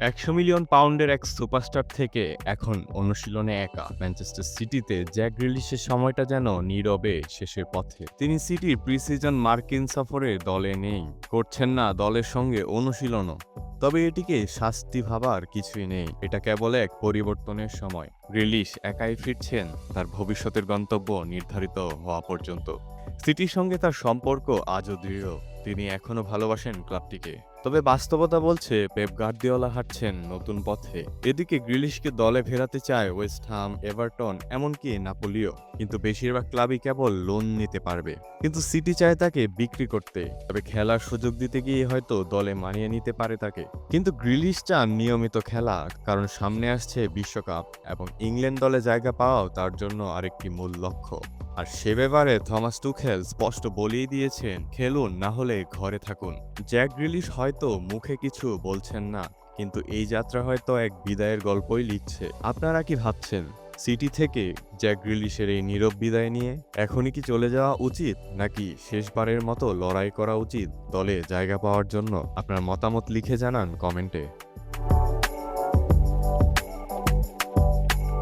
একশো মিলিয়ন পাউন্ডের এক সুপারস্টার থেকে এখন অনুশীলনে একা ম্যানচেস্টার সিটিতে জ্যাক গ্রিলিশের সময়টা যেন নীরবে শেষের পথে। তিনি সিটির প্রিসিজন মার্কিন সফরে দলে নেই, করছেন না দলের সঙ্গে অনুশীলনও। তবে এটিকে শাস্তি ভাবার কিছুই নেই, এটা কেবল এক পরিবর্তনের সময়। গ্রিলিশ একাই ফিরছেন, তার ভবিষ্যতের গন্তব্য নির্ধারিত হওয়া পর্যন্ত। সিটির সঙ্গে তার সম্পর্ক আজও দৃঢ়, তিনি এখনও ভালোবাসেন ক্লাবটিকে। তবে বাস্তবতা বলছে পেপ গার্দিওলা হাঁটছেন নতুন পথে। এদিকে গ্রিলিশকে দলে ফেরাতে চায় ওয়েস্ট হাম, এভারটন, এমনকি নাপোলিও। কিন্তু বেশিরভাগ ক্লাবই কেবল লোন নিতে পারবে। কিন্তু সিটি চায় তাকে বিক্রি করতে। তবে খেলার সুযোগ দিতে গিয়ে হয়তো দলে মানিয়ে নিতে পারে তাকে। কিন্তু গ্রিলিশ চান নিয়মিত খেলা, কারণ সামনে আসছে বিশ্বকাপ এবং ইংল্যান্ড দলে জায়গা পাওয়াও তার জন্য আরেকটি মূল লক্ষ্য। আর সে ব্যাপারে থমাস টুখেল স্পষ্ট বলিয়ে দিয়েছেন, খেলুন, না হলে ঘরে থাকুন। জ্যাক গ্রিলিশ হয়তো মুখে কিছু বলছেন না, কিন্তু এই যাত্রা হয়তো এক বিদায়ের গল্পই লিখছে। আপনারা কি ভাবছেন, সিটি থেকে জ্যাক গ্রিলিশের এই নীরব বিদায় নিয়ে এখনই কি চলে যাওয়া উচিত, নাকি শেষবারের মতো লড়াই করা উচিত দলে জায়গা পাওয়ার জন্য? আপনার মতামত লিখে জানান কমেন্টে।